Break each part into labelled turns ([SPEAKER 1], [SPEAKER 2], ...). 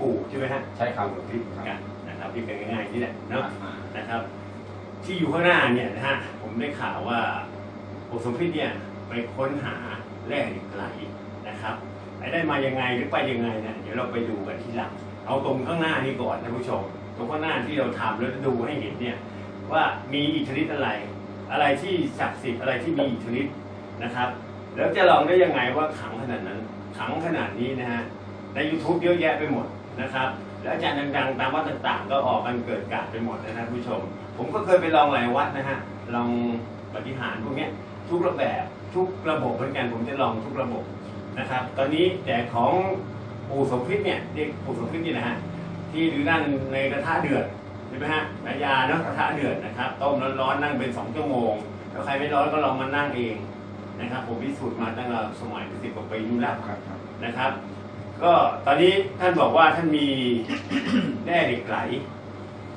[SPEAKER 1] ปู่ใช่ไหมฮะ
[SPEAKER 2] ใช่ครับ
[SPEAKER 1] หลวงพี่เหมือนกันนะครับที่เป็นง่ายๆนี่แหละเนาะ
[SPEAKER 2] อ่า
[SPEAKER 1] นะครับ ที่อยู่ข้างหน้าเนี่ยนะฮะผมได้ข่าวว่าปู่สมพิษเนี่ยไปค้นหาแร่เหล็กไหลนะครับไปได้มายังไงหรือไปยังไงเนี่ยเดี๋ยวเราไปดูกันที่หลังเอาตรงข้างหน้านี้ก่อนท่านผู้ชมตรงข้างหน้าที่เราทำแล้วดูให้เห็นเนี่ยว่ามีอิทธิฤทธิ์อะไร อะไรที่ศักดิ์สิทธิ์อะไรที่มีอิทธิฤทธิ์นะครับ แล้วจะลองได้ยังไงว่าขังขนาดนั้นขังขนาดนี้นะฮะใน YouTube เยอะแยะไปหมด นะครับแล้วอาจารย์ดังๆ ตามวัดต่างๆ ก็ออกกันเกิดการไปหมดนะท่านผู้ชม ผมก็เคยไปลองหลายวัดนะฮะลองปฏิหารพวกนี้ทุกระแบบทุกระบบเหมือนกันผมจะลองทุกระบบนะครับ ตอนนี้แต่ของปู่สมพิษเนี่ยเรียกปู่สมพิษนี่นะฮะที่หรือนั่งในกระทะเดือดใช่ไหมฮะนายาเนาะกระทะเดือดนะครับต้มร้อนๆนั่งเป็นสองชั่วโมงถ้าใครไม่ร้อนก็ลองมานั่งเองนะครับ ผมพิสูจน์มาตั้งแต่สมัยป็นสิบกว่าปีนู่นแล้วนะครับ ก็ตอนนี้ท่านบอกว่าท่านมีแร่เหล็กไหล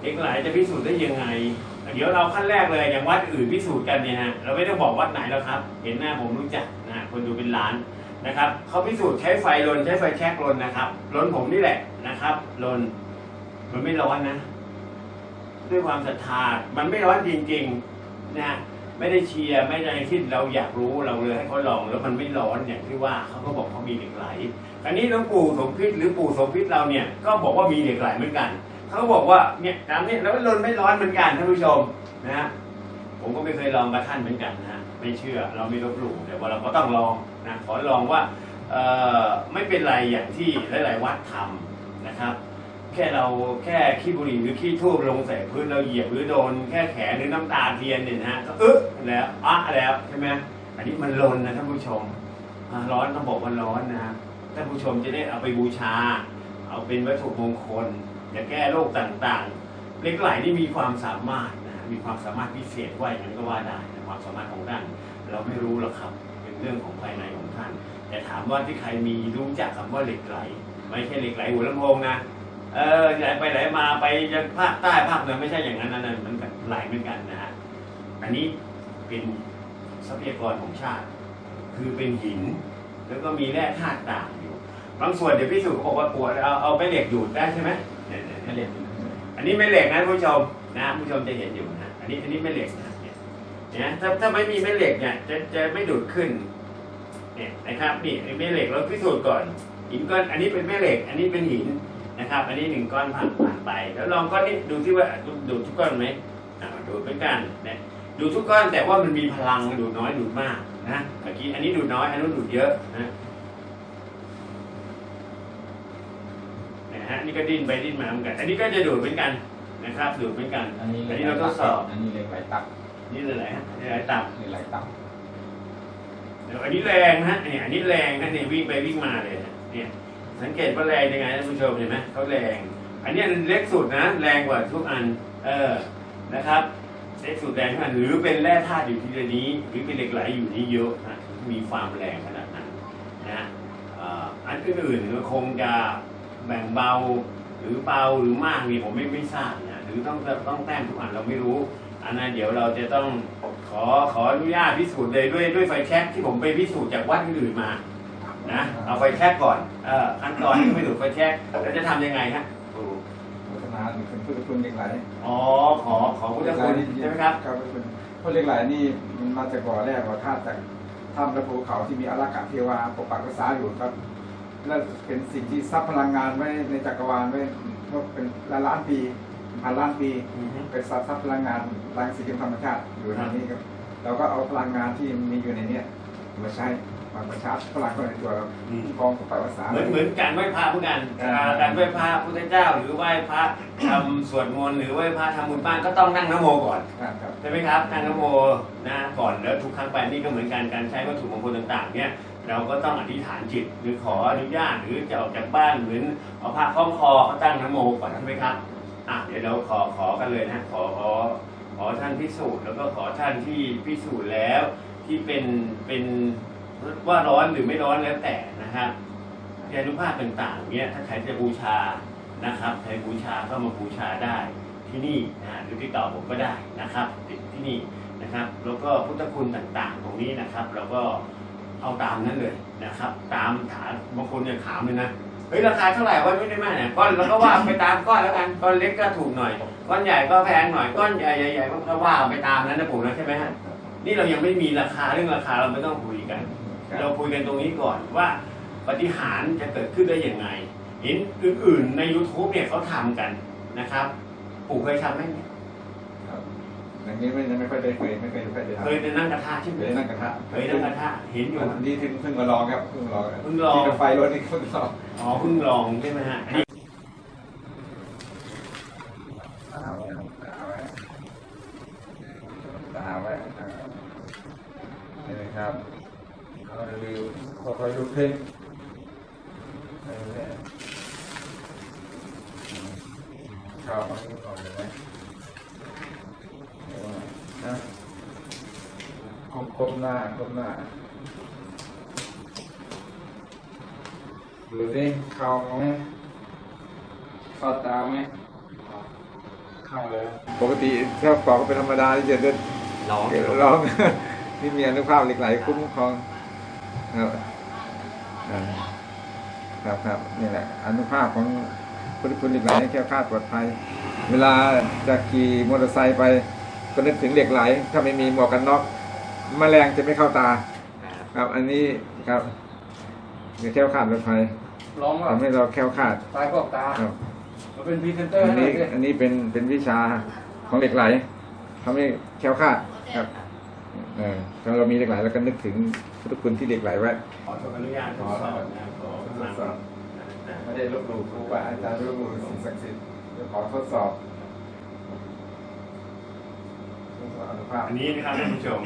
[SPEAKER 1] เหล็กไหลจะพิสูจน์ได้ยังไง เดี๋ยวเราขั้นแรกเลยอย่างวัดอื่นพิสูจน์กันเนี่ยฮะเราไม่ต้องบอกวัดไหนแล้วครับ เห็นหน้าผมรู้จักนะฮะคนดูเป็นล้านนะครับเขาพิสูจน์ใช้ไฟลนใช้ไฟแช็กลนนะครับลนผมนี่แหละนะครับลนมันไม่ร้อนนะ ด้วยความศรัทธามันไม่ร้อนจริงๆนะ ไม่ได้เชียร์ไม่ได้ที่เราอยากรู้เราเลยให้เขาลองแล้วมันไม่ร้อนอย่างที่ว่าเขาก็บอกเขามีเหล็กไหลอันนี้หลวงปู่สมพิษหรือปู่สมพิษเราเนี่ยก็บอกว่ามีเหล็กไหลเหมือนกันเขาบอกว่าเนี่ยตามนี้แล้วลนไม่ร้อนเหมือนกันท่านผู้ชมนะฮะผมก็ไม่เคยลองกับท่านเหมือนกันนะฮะไม่เชื่อเราไม่ลบหลู่แต่ว่าเราก็ต้องลองนะขอลองว่าเออไม่เป็นไรอย่างที่หลาย ๆ วัดทำนะครับ แค่เราแค่ขี้บุหรี่หรือขี้ทูบลงใส่พื้นเราเหยียบหรือโดนแค่แขนหรือน้ำตาเทียนเนี่ยนะฮะก็อึ๊ะแล้วอะแล้วใช่ไหมอันนี้มันลนนะท่านผู้ชมร้อนต้องบอกว่าร้อนนะท่านผู้ชมจะได้เอาไปบูชา เอาเป็นวัตถุมงคลจะแก้โรคต่างๆเหล็กไหลนี่มีความสามารถนะมีความสามารถพิเศษว่าอย่างนั้นก็ว่าได้นะความสามารถของท่านเราไม่รู้หรอกครับ เป็นเรื่องของภายในของท่าน แต่ถามว่าที่ใครมีรู้จักคำว่าเหล็กไหล ไม่ใช่เหล็กไหลหัวลำโพงนะ เออไหลไปไหลมาไปยังภาคใต้ภาคเหนือไม่ใช่อย่างนั้นนะนั่นมันแบบไหลเหมือนกันนะฮะอันนี้เป็นทรัพยากรของชาติ คือเป็นหิน แล้วก็มีแร่ธาตุต่างอยู่ บางส่วนเดี๋ยวพี่สุเขาบอกว่าปวดเอาเอาไปเหล็กดูดได้ใช่ไหมเนี่ยเนี่ย
[SPEAKER 2] ไม่
[SPEAKER 1] เนี่ย
[SPEAKER 2] เล่น
[SPEAKER 1] อันนี้ไม่เหล็กนะผู้ชมนะผู้ชมจะเห็นอยู่นะอันนี้อันนี้ไม่เหล็กนะเนี่ยเนี่ยถ้าถ้าไม่มีแม่เหล็กเนี่ยจะจะไม่ดูดขึ้นเนี่ยนะครับนี่ไอ้แม่เหล็กเราพิสูจน์ก่อนหินก้อนอันนี้เป็นแม่เหล็ก อันนี้เป็นหิน นะครับ อันนี้หนึ่งก้อนผ่านผ่านไป แล้วลองก้อนนี้ดูที่ว่าดูดูทุกก้อนไหมอ่าดูดเหมือนกันเนี่ยดูทุกก้อนแต่ว่ามันมีพลังดูดน้อยดูดมากนะเมื่อกี้อันนี้ดูดน้อยอันนู้นดูดเยอะนะนะฮะนี่ก็ดิ้นไปดิ้นมาเหมือนกัน อันนี้ก็จะดูดเหมือนกันนะครับดูดเหมือนกัน
[SPEAKER 2] อันนี้
[SPEAKER 1] อันนี้เราทดสอบ
[SPEAKER 2] อันนี้เหล็กไหลตับ
[SPEAKER 1] นี่เลยอะไรฮะนี่อะไรตับ
[SPEAKER 2] เหล็กไหลตับ
[SPEAKER 1] เดี๋ยวอันนี้แรงนะฮะเนี่ยอันนี้แรงนะเนี่ยวิ่งไปวิ่งมาเลยนะเนี่ย สังเกตว่าแรงยังไงท่านผู้ชมเห็นไหมเขาแรง อันนี้เล็กสุดนะ แรงกว่าทุกอัน เออ นะครับเล็กสุดแรงขนาดหรือเป็นแร่ธาตุอยู่ที่นี้ หรือเป็นเหล็กไหลอยู่นี้เยอะนะมีความแรงขนาดนั้นนะอันอื่นๆก็คงจะแบ่งเบาหรือเบาหรือมากนี่ผมไม่ไม่ทราบนะหรือต้องต้องแต้มทุกอันเราไม่รู้ อันนั้นเดี๋ยวเราจะต้องขอขออนุญาตพิสูจน์เลยด้วยด้วยไฟแช็กที่ผมไปพิสูจน์จากวัดอื่นมา นะเอาไฟแช็กก่อนเออขั้นตอนที่ไม่ดูดไฟแช็กแล้วจะทำยังไงฮะครู
[SPEAKER 2] พัฒนาถึงเป็นพุทธคุณเหล็กไหล
[SPEAKER 1] อ๋อขอขอพุทธคุณใช่ไหมครับ
[SPEAKER 2] ครับพุทธคุณเพราะเหล็กไหลนี่มันมาจากบ่อแรกบ่อธาตุจากถ้ำและภูเขาที่มีอารักขาเทวาปกปักรักษาอยู่ครับและเป็นสิ่งที่ซับพลังงานไว้ในจักรวาลไว้เป็นล้านล้านปีพันล้านปีเป็นซับซับพลังงานรังสีธรรมชาติอยู่ในนี้ครับเราก็เอาพลังงานที่มีอยู่ในเนี้ยมาใช้ มาประชาร์จพลังเข้าในตัวเรา
[SPEAKER 1] อืม
[SPEAKER 2] กองกับปภาษา
[SPEAKER 1] เหมือนเหมือนการไหว้พระเหมือนกัน
[SPEAKER 2] อ่า
[SPEAKER 1] อ่าการไหว้พระพุทธเจ้า หรือไหว้พระทำสวดมนต์หรือไหว้พระทำบุญบ้านก็ต้องนั่งนโมก่อน
[SPEAKER 2] ครับ
[SPEAKER 1] ใช่ไหมครับนั่งนโมนะก่อนแล้วทุกครั้งไปนี่ก็เหมือนกันการใช้วัตถุมงคลต่างๆเนี่ยเราก็ต้องอธิษฐานจิตหรือขออนุญาตหรือจะออกจากบ้านเหมือนเอาพระคล้องคอเขาตั้งนโมก่อนใช่ไหมครับอะเดี๋ยวเราขอขอกันเลยนะขอขอขอท่านพิสูจน์แล้วก็ขอท่านที่พิสูจน์แล้วที่เป็นเป็น ว่าร้อนหรือไม่ร้อนแล้วแต่นะครับยานุภาพต่างๆ เนี่ยถ้าใครจะบูชานะครับใครบูชาก็มาบูชาได้ที่นี่นะหรือติดต่อผมก็ได้นะครับติดที่นี่นะครับ แล้วก็พุทธคุณต่างๆ ตรงนี้นะครับ เราก็เอาตามนั้นเลยนะครับ ตามฐานบางคนเนี่ยถามเลยนะเฮ้ยราคาเท่าไหร่ว่าไม่ได้มากเนี่ยก้อนเราก็ว่าไปตามก้อนแล้วกันก้อนเล็กก็ถูกหน่อย ก้อนใหญ่ก็แพงหน่อยก้อนใหญ่ใหญ่ๆก็ว่าไปตามนั้นนะผมนะใช่ไหมฮะนี่เรายังไม่มีราคาเรื่องราคาเราไม่ต้องคุยกัน เราคุยกันตรงนี้ก่อนว่าปฏิหารย์จะเกิดขึ้นได้ยังไงเห็นอื่นๆใน YouTube เนี่ยเขาทำกันนะครับปู่เคยทำไหมเนี่ย
[SPEAKER 2] ครับอย่างนี้ไม่ไม่ค่อยได้เคยไม่เคยไม่ค่อยได้ทำ
[SPEAKER 1] เคยไปนั่งกระทะใช่ไหม
[SPEAKER 2] เคยนั่งกระทะ
[SPEAKER 1] เคยนั่งกระทะเห็นอยู่
[SPEAKER 2] อันนี้เพิ่งเพิ่งมาลองครับเพิ่งมาลอง
[SPEAKER 1] เพิ่งลอง
[SPEAKER 2] ที่รถไฟรถนี่เพิ่งลอง
[SPEAKER 1] อ๋อเพิ่งลองใช่ไหมฮะอันนี้
[SPEAKER 2] ตาไว้ตาไว้ตาไว้อ่านี่นะครับเราดู ค่อยๆดูเพลงเรื่อยๆเข้ามาก่อนเลยไหมเดี๋ยวนะคมคมหน้าคมหน้าดูสิเข้าไหมเข้าตาไหมเข้าเลยปกติถ้าปอกก็เป็นธรรมดาที่จะเดิน
[SPEAKER 1] ลอง
[SPEAKER 2] ร้องที่มีอนุภาพเหล็กไหลคุ้มครอง ครับอ่าครับครับนี่แหละอนุภาพของคุณคุณเหล็กไหลให้แค่คลาดปลอดภัย เวลาจะขี่มอเตอร์ไซค์ไป ก็นึกถึงเหล็กไหล ถ้าไม่มีหมวกกันน็อกแมลงจะไม่เข้าตา ครับ อันนี้ครับจะแค่คลาดปลอดภัย
[SPEAKER 3] ร้องว่า
[SPEAKER 2] ทำให้เราแคล้วคลาด
[SPEAKER 3] ตายกอกตา
[SPEAKER 2] ครับ
[SPEAKER 3] เราเป็นพรีเซนเตอร์
[SPEAKER 2] อัน
[SPEAKER 3] ให้หน่
[SPEAKER 2] นี้
[SPEAKER 3] อยสิ
[SPEAKER 2] อันนี้เป็นเป็นวิชาของเหล็กไหลทำให้แคล้วคลาดครับเออถ้าเรามีเหล็กไหลแล้วก็นึกถึง พุทธคุณที่เหล็กไหลไว้
[SPEAKER 1] ขออนุญาตทดสอบนะขอกำลังนะ
[SPEAKER 2] ไม่ได้ลบหลู่ครูบาอาจารย์ลบหลู่สิ่งศักดิ์สิทธิ์ขอทดสอบอัน
[SPEAKER 1] นี้นะครับท่านผู้ชม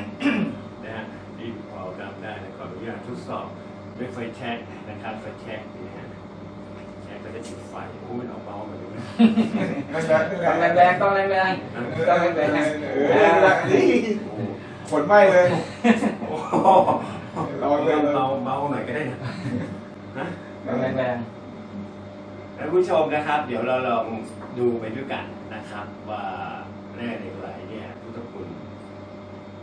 [SPEAKER 1] นะฮะที่พอจำได้นะขออนุญาตทดสอบด้วยไฟแช็กนะครับไฟแช็กนี่นะฮะแช็กก็จะจุดไฟโอ้ยเอาเบาแบบนี้น
[SPEAKER 3] ต้องแรงๆต้องแรงๆต้องแรง
[SPEAKER 2] เออนี่ขนไหมเลย
[SPEAKER 1] โอ้
[SPEAKER 2] เลย
[SPEAKER 1] เบาเบาหน่อยก็ได้นะนะ
[SPEAKER 3] ๆต้องแรง
[SPEAKER 1] ท่านผู้ชมนะครับ เดี๋ยวเราลองดูไปด้วยกันนะครับ ว่าแร่เหล็กไหลเนี่ยพุทธคุณ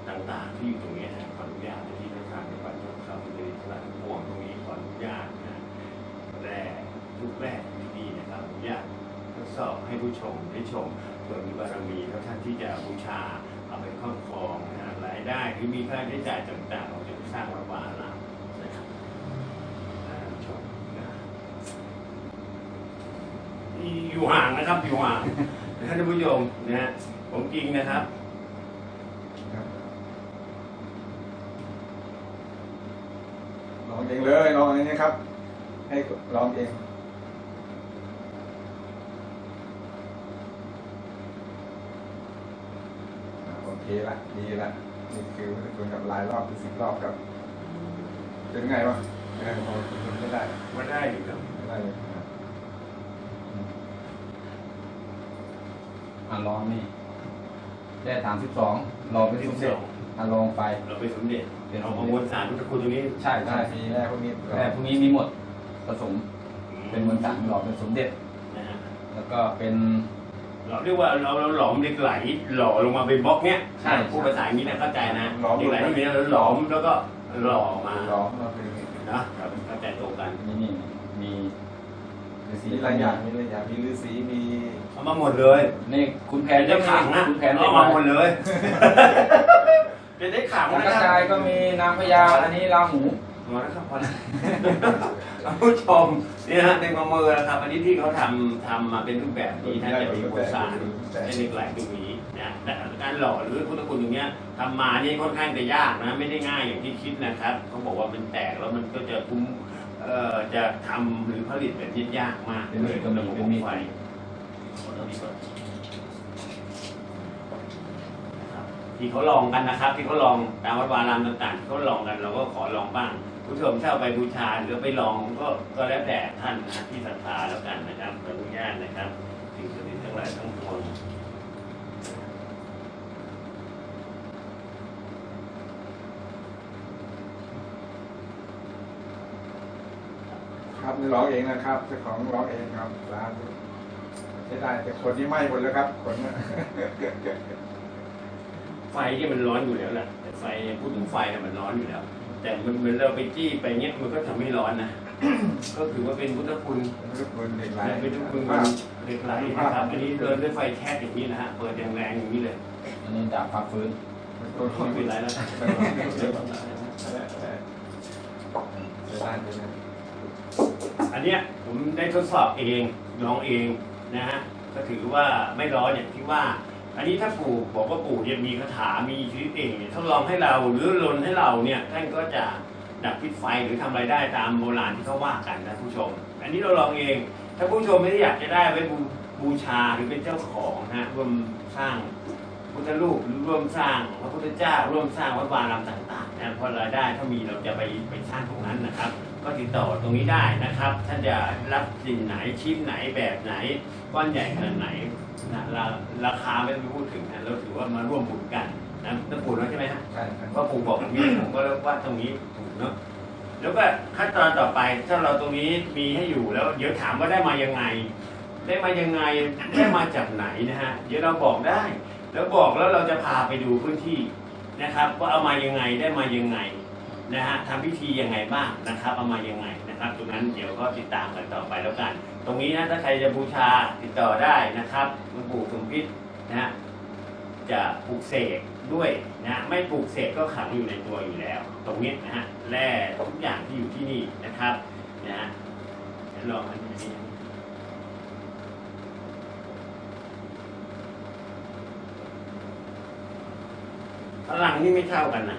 [SPEAKER 1] ต่างๆที่อยู่ตรงนี้นะขออนุญาตที่ท่านในวัดยกเขาเลยสลัดห่วงตรงนี้ขออนุญาตนะแร่ทุกแร่ที่นี่นะครับอนุญาตทดสอบให้ผู้ชมได้ชมเผื่อมีบารมีแล้วท่านที่จะบูชาเอาไปครอบครองนะรายได้หรือมีค่าใช้จ่ายต่างๆเราจะไปสร้างวัดวาอารามนะครับท่านผู้ชมนะ อยู่ห่างนะครับ อยู่ห่างท่านผู้ชมนะฮะผมจริงนะครับ
[SPEAKER 2] ลองเองเลยลองอย่างนี้ครับ ให้ลองเองอ่าโอเคละดีละนี่คือพุทธคุณกับหลายรอบเป็นสิบรอบครับ เป็นไงวะเออพอไม่ได้
[SPEAKER 1] ว่าได้อยู่ครับ
[SPEAKER 2] ไม่ได้เลยครับ
[SPEAKER 3] ๆ อะลองนี่ได้สามสิบสองลองไปสมเด็จอะลองไป
[SPEAKER 1] เราไปสมเด็จ
[SPEAKER 3] เป็นส
[SPEAKER 1] เอา
[SPEAKER 3] ม
[SPEAKER 1] ประ
[SPEAKER 3] เด็จ
[SPEAKER 1] มวลสารพุทธคุณตรงนี้
[SPEAKER 3] ใช่
[SPEAKER 2] ได้
[SPEAKER 3] ใช่
[SPEAKER 2] มีแร่พวกนี้
[SPEAKER 3] แต่พวกนี้มีหมดผสม เป็นมวลสารหล่อเป็นสมเด็จ
[SPEAKER 1] นะฮะ
[SPEAKER 3] แล้วก็เป็น
[SPEAKER 1] เราเรียกว่าเราเราหลอมเหล็กไหล หล่อลงมาเป็นบล็อกเนี้ย
[SPEAKER 3] ใช่
[SPEAKER 1] ผู้ภาษาอย่างนี้นะเข้าใจนะเหล็กไหลที่มีเราหลอมแล้วก็หล่อมา
[SPEAKER 2] ล้อมมาเป็นอย่างนี้
[SPEAKER 1] นะครับเข้าใจตรงกัน
[SPEAKER 3] นี่นี่มี ฤาษี
[SPEAKER 2] มีหลายอย่างมีหลายอย่างมีฤาษีมี
[SPEAKER 1] เอามาหมดเลย
[SPEAKER 3] นี่คุณแผ
[SPEAKER 1] แผ
[SPEAKER 3] น
[SPEAKER 1] นได้ขังนะ
[SPEAKER 3] คุณแผน
[SPEAKER 1] เอามาหมดเลย เป็นได้ขัง
[SPEAKER 3] สัง
[SPEAKER 1] นะ
[SPEAKER 3] ก
[SPEAKER 1] ค
[SPEAKER 3] จา
[SPEAKER 1] รั
[SPEAKER 3] ย
[SPEAKER 1] บ
[SPEAKER 3] ก็มีนางพญาอันนี้ราหู
[SPEAKER 1] พอแล้วครับพอแล้วท่านผู้ชมนี่ฮะในมือนะครับ อันนี้ที่เขาทำทำมาเป็นรูปแบบนี้ท่านจะมีบทสารเป็นเหล็กไหลตรงนี้นะแต่การหล่อหรือพุทธคุณตรงเนี้ยทำมานี่ค่อนข้างจะยากนะ ไม่ได้ง่ายอย่างที่คิดนะครับเขาบอกว่ามันแตกแล้วมันก็จะคุ้ม เอ่อจะทำหรือผลิตแบบนี้ยากมาก
[SPEAKER 3] เป็นมีดก็มี
[SPEAKER 1] ระบบ
[SPEAKER 3] เป็นมีด
[SPEAKER 1] ไฟขอตัวนี้ก่อนนะครับที่เขาลองกันนะครับ ที่เขาลองตามวัดวารามต่างๆที่เขาลองกันเราก็ขอลองบ้างผู้ชมถ้าเอาไปบูชาหรือไปลองก็ก็แล้วแต่ท่านนะที่ศรัทธาแล้วกันนะครับขออนุญาตนะครับสิ่งศักดิ์สิทธิ์ทั้งหลายทั้งปวง
[SPEAKER 2] รับนี่ร้องเองนะครับเจ้าของร้องเองครับร้านใช้ได้แต่คนที่ไหม้หมดแล้วครับคนน่ะ
[SPEAKER 1] ไฟที่มันร้อนอยู่แล้วแหละแต่ไฟพูดถึงไฟเนี่ยมันร้อนอยู่แล้ว แต่มันเหมือนเราไปจี้ไปเงี้ยมันก็ทำให้ร้อนนะก็ถือว่าเป็นพุทธคุณ
[SPEAKER 2] เป็นทุกคนเหล็กไหล
[SPEAKER 1] เป็นพุทธคุณมันเหล็กไหลนะครับอันนี้เดินด้วยไฟแช็กอย่างนี้นะฮะเปิดแรงๆอย่างนี้เลย
[SPEAKER 3] อันนี้ดาบพักฟื้น
[SPEAKER 2] เป็นตัว
[SPEAKER 1] ไม่เป็นไรแล้ว
[SPEAKER 2] ได้ได้
[SPEAKER 1] อันเนี้ยผมได้ทดสอบเองลองเองนะฮะก็ถือว่าไม่ร้อนอย่างที่ว่า อันนี้ถ้าปู่บอกว่าปู่จะมีคาถามีชีวิตเองเนี่ยทดลองให้เราหรือลนให้เราเนี่ยท่านก็จะดับพิษไฟหรือทำอะไรได้ตามโบราณที่เขาว่ากันนะผู้ชม อันนี้เราลองเอง ถ้าผู้ชมไม่ได้อยากจะได้ไว้บูบูชาหรือเป็นเจ้าของนะฮะร่วมสร้างพุทธรูปหรือร่วมสร้างพระพุทธเจ้าร่วมสร้างวัดวารามต่างๆนะเพราะรายได้ถ้ามีเราจะไปไปสร้างตรงนั้นนะครับ ก็ติดต่อตรงนี้ได้นะครับ ท่านจะรับสิ่งไหนชิ้นไหนแบบไหนก้อนใหญ่ขนาดไหนนะราราคาไม่ต้องพูดถึงนะเราถือว่ามาร่วมบุญกันนะต้องปู่แล้วใช่ไหมฮะ
[SPEAKER 2] ใช่ครับ
[SPEAKER 1] ว่าปู่บอกตรงนี้ผมก็ว่าตรงนี้ถูกเนาะแล้วก็ขั้นตอนต่อไปถ้าเราตรงนี้มีให้อยู่แล้ว เดี๋ยวถามว่าได้มายังไง ได้มายังไงได้มาจากไหนนะฮะเดี๋ยวเราบอกได้ แล้วบอกแล้วเราจะพาไปดูพื้นที่นะครับ ว่าเอามายังไงได้มายังไง นะฮะทำพิธียังไงบ้างนะครับเอามายังไงนะครับตรงนั้นเดี๋ยวก็ติดตามกันต่อไปแล้วกัน ตรงนี้นะถ้าใครจะบูชาติดต่อได้นะครับหลวงปู่สมพิษนะฮะจะปลูกเสกด้วยนะไม่ปลูกเสกก็ขังอยู่ในตัวอยู่แล้ว ตรงนี้นะฮะแร่ทุกอย่างที่อยู่ที่นี่นะครับนะฮะลองอันนี้พลังนี่ไม่เท่ากันนะ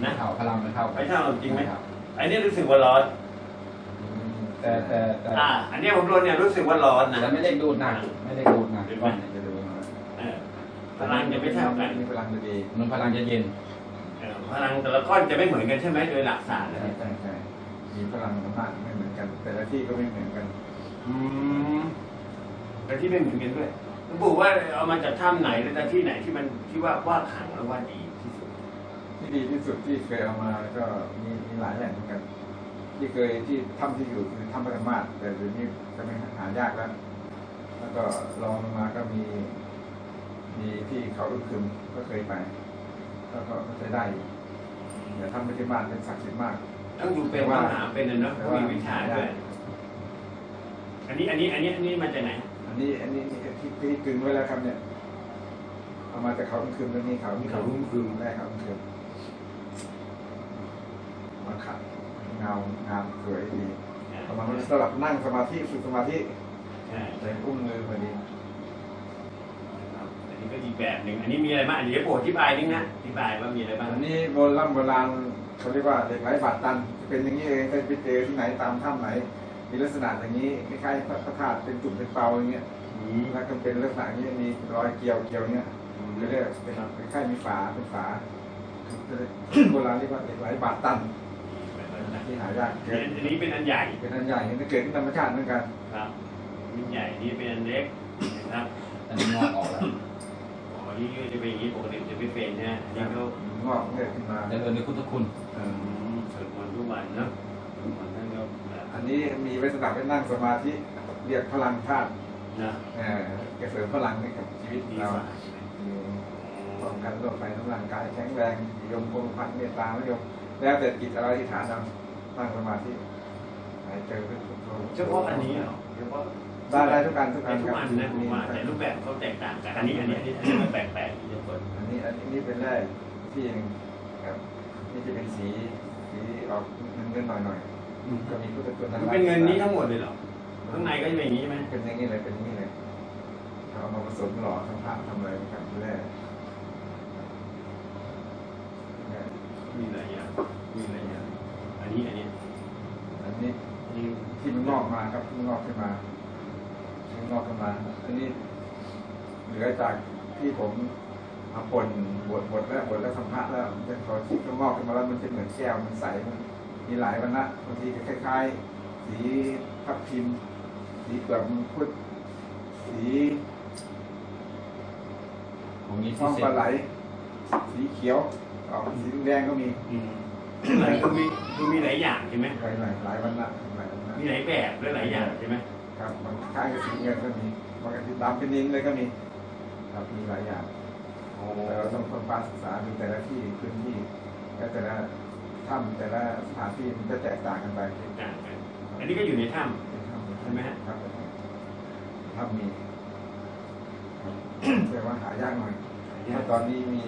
[SPEAKER 3] ไม่
[SPEAKER 1] นะ
[SPEAKER 3] เท่าพลังไม่เท่ากัน
[SPEAKER 1] ไม่เท่าจริงไหม
[SPEAKER 3] ครับ
[SPEAKER 1] อันนี้รู้สึกว่าร้อน
[SPEAKER 3] แต่แต่แต่
[SPEAKER 1] อ่า อันนี้ผมโดนเนี่ยรู้สึกว่าร้อนนะ
[SPEAKER 3] แต่ไม่ได้ดูดหนักไม่ได้ดูดหนัก
[SPEAKER 1] เห็นไหม
[SPEAKER 3] ก้อนเนี่ยจะดูหน่อย
[SPEAKER 1] เออพลังจะไม่เท่ากัน
[SPEAKER 2] มีพลังดี
[SPEAKER 3] มันพลังจะเย็น
[SPEAKER 1] เออพลังแต่ละก้อนจะไม่เหมือนกันใช่ไหมโดยหลักศาสตร์
[SPEAKER 2] ใช่
[SPEAKER 1] นะ
[SPEAKER 2] ใช่ใช่มีพลังมากไม่เหมือนกัน แต่ละที่ก็ไม่เหมือนกัน
[SPEAKER 1] อืมแต่ที่ไม่เหมือนกันด้วยหลวงปู่ว่าเอามาจากถ้ำไหนหรือจากที่ไหนที่มันที่ว่าว่าขังแล้วว่าดี ที่สุด
[SPEAKER 2] ที่ดีที่สุดที่เคยเอามาก็มีมีหลายแหล่งเหมือนกัน ที่เคยที่ถ้ำที่อยู่คือถ้ำพระธรรมาสแต่เดี๋ยวนี้ก็ไม่หายากแล้ว แล้วก็ลองลงมาก็มี มีที่เขาลูกคืมก็เคยไปแล้วก็ก็ใช้ได้อยู่แต่ถ้ำพระธรรมาสเป็นศักดิ์สิทธิ์มาก
[SPEAKER 1] ต้องอยู่เป็นต้องหาเป็นนะเนาะต้องมีวิชาด้วยอันนี้อันนี้ อันนี้อันนี้มาจากไหน
[SPEAKER 2] อันนี้ อันนี้ที่ที่ที่กึงไว้แล้วครับเนี่ยเอามาจากเขาลูกคืมแล้วนี่เขา
[SPEAKER 1] มีเขารุ่มคืม
[SPEAKER 2] แรกเขาลูกคืม มาขัดเงางามสวยดีเอามาสำหรับนั่งสมาธิฝึกสมาธิ
[SPEAKER 1] ใช่
[SPEAKER 2] ใส่อุ้งมือพอดี
[SPEAKER 1] ครับอันนี้ก็อีกแบบหนึ่งอันนี้มีอะไรบ้างอันนี้เดี๋ยวปู่อธิบายนิดนะอธิบายว่ามีอะไรบ้าง
[SPEAKER 2] อันนี้โบราณโบราณเขาเรียกว่าเหล็กไหลบาดตัน เป็นอย่างนี้เองเคยไปเจอที่ไหนตามถ้ำไหน มีลักษณะอย่างนี้คล้ายๆพระธาตุเป็นจุ่มเป็นเปาอย่างเงี้ย
[SPEAKER 1] อืม
[SPEAKER 2] แล้วก็เป็นลักษณะอย่างนี้มีรอยเกลียวเกลียวเงี้ยเรียกเป็นคล้ายๆมีฝาเป็นฝาโบราณเรียกว่าเหล็กไหลบาดตัน ที่หายากเกิด
[SPEAKER 1] อันนี้เป็นอันใหญ่
[SPEAKER 2] เป็นอันใหญ่นี่เกิดที่ธรรมชาติเหมือนกัน
[SPEAKER 1] ครับอันใหญ่นี่เป็นอันเล็กนะครับ
[SPEAKER 3] อันนี้งอกออกแล้ว
[SPEAKER 1] อ๋อนี่ก็จะเป็นอย่างนี้ปกติจะไม่เป็นนะอันนี้ก็
[SPEAKER 2] งอกเกิดขึ้นมา
[SPEAKER 3] จะเดินในพุทธคุณ
[SPEAKER 2] เอ
[SPEAKER 1] อื
[SPEAKER 2] อ
[SPEAKER 1] มสวดมนต์ทุกวันเนาะสวดมนต์ท่านก็แบบ
[SPEAKER 2] อันนี้มีไว้สำหรับไปนั่งสมาธิเรียกพลังธาตุ
[SPEAKER 1] นะ
[SPEAKER 2] เออแกเสริมพลังให้กับชีวิต
[SPEAKER 1] ดี
[SPEAKER 2] เรา
[SPEAKER 1] กว่าใช่ไหม
[SPEAKER 2] อยู่ป้องกันโรคภัยทั้งร่างกายแข็งแรงยมคงพันเมตตาไม่ยมแล้วแต่จิตอะไรที่ฐานเรา นั่งสมาธิหายเจอพุทโธ
[SPEAKER 1] เฉพาะอันนี้เหรอเฉพาะ
[SPEAKER 2] ได้ได้ทุกการทุก
[SPEAKER 1] แต่
[SPEAKER 2] การ
[SPEAKER 1] ทุกอันนะผมว่าแต่รูปแบบเขาแตกต่างกันอันนี้อันนี้อันนี้อันนี้มันแปลกๆที่จะเปิด
[SPEAKER 2] อันนี้อันนี้นี่เป็นแรกที่ยังครับ นี่จะเป็นสีสีออกเงินๆหน่อย
[SPEAKER 1] อืม
[SPEAKER 2] ๆก็มีพุทธคุณ
[SPEAKER 1] มันเป็นเงินนี้ทั้งหมดเลยเหรอข้างในก็จะเป็นอย่างนี้ใช่ไหม
[SPEAKER 2] เป็นอย่างนี้เลยเป็นอย่างนี้เลยเอามาผสมหล่อทำผ้าทำอะไรกันแรก
[SPEAKER 1] มีหลายอย่างมีหลายอย่างอั นนี้อันนี้
[SPEAKER 2] อันนี้
[SPEAKER 1] อันนี้
[SPEAKER 2] ที่มันงอกมาครับมันงอกขึ้นมาที่งอกขึ้นมา อันนี้เหลือจากที่ผมเอาป่นบดบดแล้วบดแล้วทำพระแล้วมันเป็นพอที่มันงอกขึ้นมาแล้วมันเป็นเหมือนแก้วมันใสมันมีหลายวันนะบางทีก็คล้ายๆ สีทับทิมสีเปลือกมังคุดสี
[SPEAKER 3] ผมมี
[SPEAKER 2] ท้
[SPEAKER 3] พิ
[SPEAKER 2] อง
[SPEAKER 3] เศ
[SPEAKER 2] ปลา
[SPEAKER 3] ษ
[SPEAKER 2] ไหล สีเขียวออกสีแดงก็มี
[SPEAKER 1] อืม หลายคือมีคือมีหลายอย่างใช่ไหม
[SPEAKER 2] หลายหลายหลายวันนะหลายวันนะ
[SPEAKER 1] มีหลายแบบและหลายอย่างใช่ไหม
[SPEAKER 2] ครับบางคล้ายกับสีเงินก็มีบางทีดำเป็นนินเลยก็มีครับมีหลายอย่าง
[SPEAKER 1] โอ้
[SPEAKER 2] แต่เราต้องค้นคว้าศึกษาดูแต่ละที่พื้นที่และแต่ละถ้ำแต่ละสถานที่มันจะแตกต่างกันไป
[SPEAKER 1] ต่างกันอันนี้ก็อยู่ในถ้
[SPEAKER 2] เป็นถ้ำ
[SPEAKER 1] ใช่ไหมฮะ
[SPEAKER 2] ครับถ้ำมีแต่ว่าหายากหน่อยำเพราะตอนนี้มี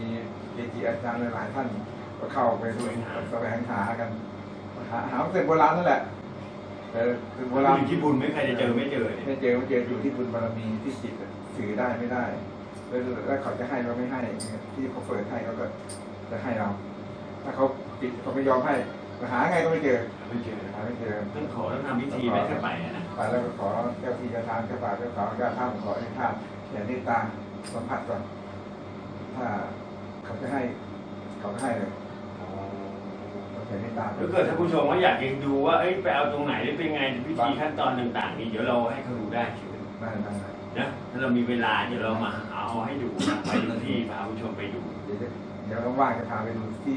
[SPEAKER 2] เกจิอาจารย์หลายๆท่าน ก็เข้าไปดูแสวงหากัน หาหาเสร็จโบราณนั่นแหละแต่คือโบราณ
[SPEAKER 1] อยู่ที่บุญไม่ใครจะเจอไม่เจอเนี่ย
[SPEAKER 2] ไม่เจอไม่เจออยู่ที่บุญบารมีที่จิตอะสื่อได้ไม่ได้ แล้วแล้วเขาจะให้เราไม่ให้ ที่เขาเปิดให้เขาก็จะให้เรา ถ้าเขาปิดเขาไม่ยอมให้หาไงก็ไม่เจอ
[SPEAKER 1] ไม่เจอ
[SPEAKER 2] หาไม่เจอ
[SPEAKER 1] ต้องขอต้องทำพิธีไม่ใช่ไปอะนะ
[SPEAKER 2] ไปแล้วก็ขอเจ้าที่เจ้าทางเจ้าป่าเจ้าเขาเจ้าท่ามขอให้ท่านอย่างนี้ตาสัมผัสก่อนถ้าเขาจะให้เขาก็ให้เลย เขาจะให้ตา
[SPEAKER 1] ถ้าเกิดท่านผู้ชมว่าอยากจะดูว่าเอ้ยไปเอาตรงไหนได้เป็นไงพิธีขั้นตอนต่างๆ นี่เดี๋ยวเราให้เขาดูได้ใช่ไหม
[SPEAKER 2] ได้ได้ได้
[SPEAKER 1] นะถ้าเรามีเวลาเดี๋ยวเรามาเอาให้ดูนะไปดูที่พาผู้ชมไปดู
[SPEAKER 2] เดี๋ยวจะเดี๋ยวว่างๆจะพาไปดูที่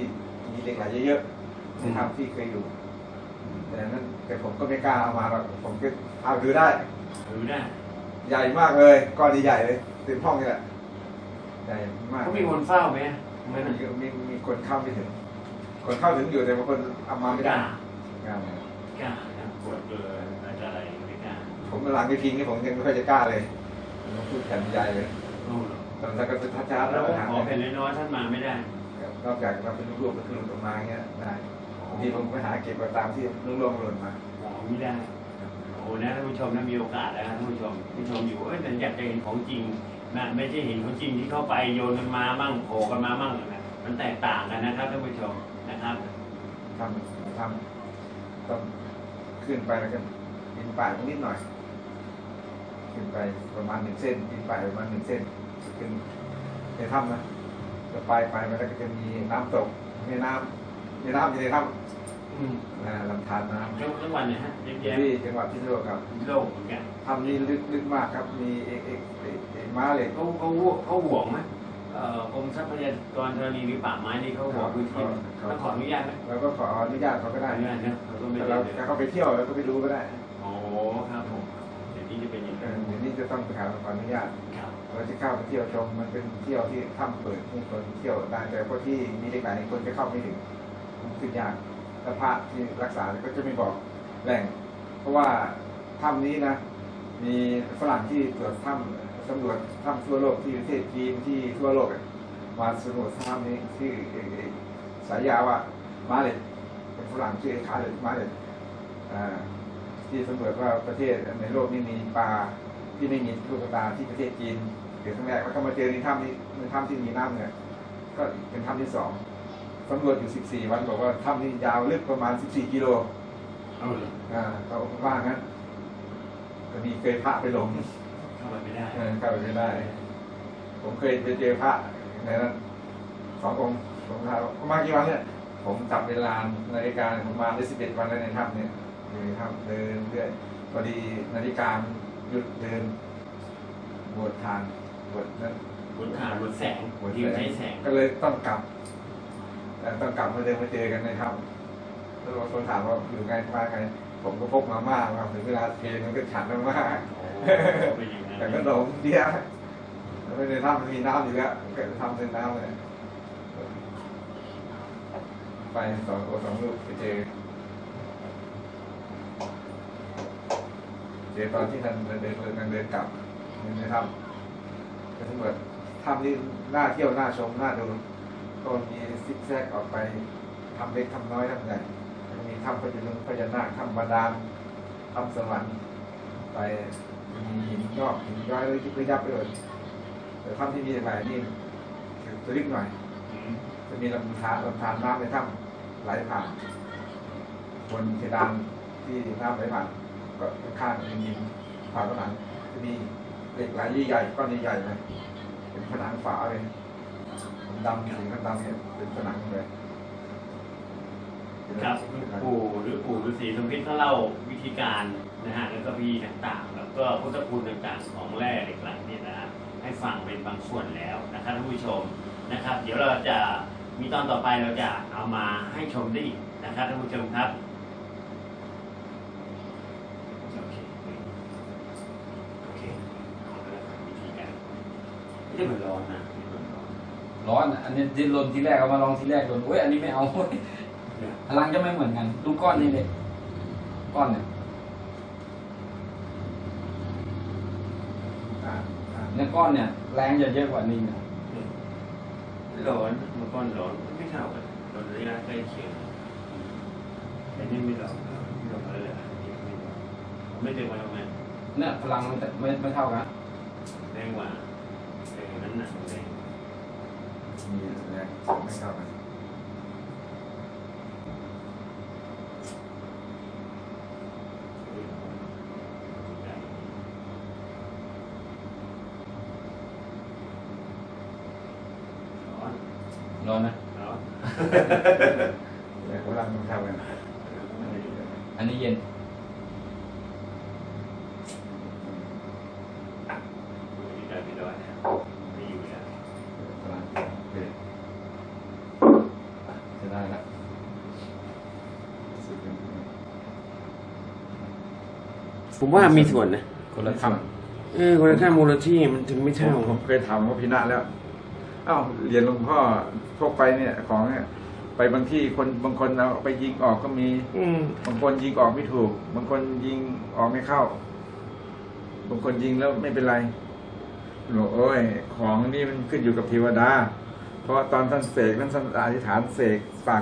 [SPEAKER 2] มีเหล็กไหลเยอะๆในถ้ำที่เคยอยู่แต่นั้นแต่ผมก็ไม่กล้าเอามาหรอกผมก็เอาดูได้
[SPEAKER 1] ดูได้
[SPEAKER 2] ใหญ่มากเลยก้อนใหญ่ๆเลยเต็มห้องนี่แหละใหญ่มาก
[SPEAKER 1] เขามีคนเฝ้าไหมไม่
[SPEAKER 2] มี
[SPEAKER 1] มี
[SPEAKER 2] มีมีคนเข้าไม่ถึง คนเข้าถึงอยู่แต่บางคนเอามาไม่
[SPEAKER 1] ก
[SPEAKER 2] ได้
[SPEAKER 1] ล้าก
[SPEAKER 2] ล้า
[SPEAKER 1] กล้านะปวดเบอร์อะไรไม่กล้า
[SPEAKER 2] ผมหลังไปพิงนี่ผมยังไม่ค่อยจะกล้าเลยผมพูดแผ่นใหญ่เลย
[SPEAKER 1] โอ้โห
[SPEAKER 2] ตอนนั้นก็จะทัดจ้า
[SPEAKER 1] เรา
[SPEAKER 2] แล้ว
[SPEAKER 1] ก็
[SPEAKER 2] หา
[SPEAKER 1] ขอเป็นน้อยๆท่านมาไม่ได้
[SPEAKER 2] นอกจากเราเป็นลูกๆก็คือหล่นมาอย่างเงี้ยได้บางทีผมไปหาเก็บมาตามที่ลูกๆหล่นมา
[SPEAKER 1] ขอไม่ได้โอ้นะท่านผู้ชมนะมีโอกาสแล้วนะท่านผู้ชมผู้ชมอยู่เอ้ยแต่อยากจะเห็นของจริงนะไม่ใช่เห็นของจริงที่เข้าไปโยนกันมามั่งโผล่กันมามั่งนะมันแตกต่างกันนะครับท่านผู้ชมนะ ครับ
[SPEAKER 2] ทำทำต้องขึ้นไปแล้วก็ปีนป่ายตรงนิดหน่อย ขึ้นไปประมาณหนึ่งเส้นปีนป่ายประมาณหนึ่งเส้นขึ้นในถ้ำนะจะไปไปมันก็จะมีน้ำตกแม่น้ำแม่น้ำอยู่ในถ้
[SPEAKER 1] อืมำ
[SPEAKER 2] นะลำธารน้ำ
[SPEAKER 1] ทั้งทั้งวันเนี่ยฮะเยอะแยะ
[SPEAKER 2] ที่จังหวัดพิษณุโลกครับ
[SPEAKER 1] โลกเหมือนกัน
[SPEAKER 2] ถ้ำนี้ลึกลึกมากครับ มีเอกเอกเอกเอกม้าเหล็ก
[SPEAKER 1] เขาเขาเขาห่วงไหมเอ่อ กรมทรัพยากรธรณีหรือป่าไม้นี่เขาห่วงพื้นที่ไหมเขาขออนุญาตไหม
[SPEAKER 2] เราก็ขออนุญาตเขาก็
[SPEAKER 1] ขอ
[SPEAKER 2] ได้
[SPEAKER 1] อนุญาตนะเขาก็ไม่
[SPEAKER 2] แต่
[SPEAKER 1] ได้
[SPEAKER 2] เรา
[SPEAKER 1] เลย
[SPEAKER 2] ถ้าเขาไปเที่ยวเราก็ไปดูก็ได้
[SPEAKER 1] โอ้ครับผมเดี๋ยวนี้จะเป็นอย่าง
[SPEAKER 2] เอ
[SPEAKER 1] นั้
[SPEAKER 2] อนเดี๋ยวนี้จะต้องไปหาขออนุญาต
[SPEAKER 1] ครับ
[SPEAKER 2] เราจะเข้าไปเที่ยวชมมันเป็นเที่ยวที่ถ้ำเปิดให้คนเที่ยวได้แต่พวกที่มีเด็กหลายคนจะเข้าไม่ถึงมันขึ้นยากถ้าพระที่รักษาก็จะไม่บอกแหล่ง เพราะว่าถ้ำนี้นะ มีฝรั่งที่ตรวจถ้ำ สำรวจถ้ำทั่วโลกที่ประเทศจีนที่ทั่วโลกอะมาสำรวจถ้ำนี้ที่อเอ่อเอ่อสายยาว่ามาเลยเป็นฝรั่งชื่อขาเลยมาเลยอ่าที่สำรวจว่าประเทศในโลกนี้มีปลาที่ไม่มีลูกตาที่ประเทศจีนเดี๋ยวครั้งแรกแล้วก็มาเจอในถ้ำนี้ในถ้ำที่มีน้ำเนี่ยก็เป็นถ้ำที่สองสำรวจอยู่14วันบอกว่าถ้ำนี้ยาวลึกประมาณ14กิโล
[SPEAKER 1] เอาเลย
[SPEAKER 2] อ่าเขาว่างั้นก็มีเคยพระไปหลง
[SPEAKER 1] เข้าไปไม่ได้
[SPEAKER 2] เออเข้าไปไม่ได้ ผมเคยไปเจอพระในนั้นสององค์ผมถามว่ามากี่วันเนี่ย ผมจับเวลานาฬิกาผมมาได้สิบเอ็ดวันแล้วในถ้ำเนี่ยอยู่ในถ้ำเดินเรื่อยพอดีนาฬิกาหยุดเดินบวชทานบวชนั้น
[SPEAKER 1] บนขาบนแสง
[SPEAKER 2] บวช
[SPEAKER 1] ที่ใช้แสง
[SPEAKER 2] ก็เลยต้องกลับแต่ต้องกลับมาเดินมาเจอกันในถ้ำแล้วบางคนถามว่าอยู่ไงมาไงผมก็พกมาม่ามาถึงเวลาเพลงมันก็ฉันมาม่า
[SPEAKER 1] โอ้เป็นอย่างนั้น
[SPEAKER 2] แต่ก็หลงเดียวแล้วในถ้ำมันมีน้ำอยู่แล้วก็ทำเป็นน้ำเลยไปสองโอสองลูกไปเจอเจอตอนที่ท่านเดินเดินเดินเดินกลับในถ้ำก็ทั้งหมดถ้ำนี่น่าเที่ยวน่าชมน่าดูก็มีซิกแซกออกไปทำเล็กทำน้อยทำใหญ่มีถ้ำพญานุพญานาคถ้ำบาดาลถ้ำสวรรค์ไป มีหินงอกหินย้อยเลยยิบเลยยับไปเลยแต่ถ้ำที่มีหลายนี่จะลึกหน่อยจะมีลำธารลำธารน้ำในถ้ำไหลผ่านบนเพดานที่น้ำไหลผ่านก็ข้างๆมีผ่านผนังจะมีเหล็กไหลใหญ่ๆก้อนใหญ่ๆเลยเป็นผนังฝาเลยดำสีดำเนี่ยเป็นผนังเลย
[SPEAKER 1] ครับปู่หรือปู่ฤาษีสมพิษเขาเล่าวิธีการนะฮะแล้วก็พิธีต่างๆ แล้วก็พุทธคุณต่างๆของแร่เหล็กไหลเนี่ยนะฮะให้ฟังเป็นบางส่วนแล้วนะครับท่านผู้ชมนะครับ เดี๋ยวเราจะมีตอนต่อไปเราจะเอามาให้ชมได้อีกนะครับท่านผู้ชมครับโอเคโอเคเอาละครับวิธีการไม่ได้เหมือนร้อนนะร้อน
[SPEAKER 3] อันนี้ดิ้นรนทีแรกเอามาลองทีแรกโดนโอ้ยอันนี้ไม่เอา พลังจะไม่เหมือนกัน ดูก้อนนี้เลยก้อนเนี่ย
[SPEAKER 2] อ่าอ่า
[SPEAKER 3] เนี่ยก้อนเนี่ย แรงจะเยอะกว่านี้นะ
[SPEAKER 1] ร้อนเมื่อก่อนร้อนไม่เท่ากันร้อนระยะใกล้เคียงไอ้นี่ไม่ร้อนไม่ร้อนอะไรเลยไม่ร้อนไม่เต็มมาทำไม
[SPEAKER 3] เนี่ยพลังมันจะไม่ไม่เท่ากัน
[SPEAKER 1] แรงกว่าแรงนั้นหนักแรง
[SPEAKER 2] มีแรงไม่เท่ากัน
[SPEAKER 1] ร้อน
[SPEAKER 3] ร้อนนะ
[SPEAKER 1] ร้อน
[SPEAKER 2] แต่พลังมันเท่ากัน
[SPEAKER 3] อันนี้เย็น
[SPEAKER 1] มีการมีร้อนไม่อยู่แล้ว
[SPEAKER 3] พลังโอเคจะได้ละ
[SPEAKER 2] สุดเป็น
[SPEAKER 1] ผมว่ามีส่วนนะ
[SPEAKER 3] คนละ
[SPEAKER 2] ท
[SPEAKER 3] ส่วน
[SPEAKER 1] เออคนละค่ามูลที่มันถึงไม่ำเท่า
[SPEAKER 2] ผมเคยถามว่าพินะแล้ว เอ้าเรียนหลวงพ่อพวกไปเนี่ย ของเนี่ยไปบางที่คนบางคนเอาไปยิงออกก็มี
[SPEAKER 1] อืม
[SPEAKER 2] บางคนยิงออกไม่ถูก บางคนยิงออกไม่เข้า บางคนยิงแล้วไม่เป็นไรบอกโอ้ย ของนี่มันขึ้นอยู่กับเทวดา เพราะว่าตอนท่านเสกท่านอธิษฐานเสกปาก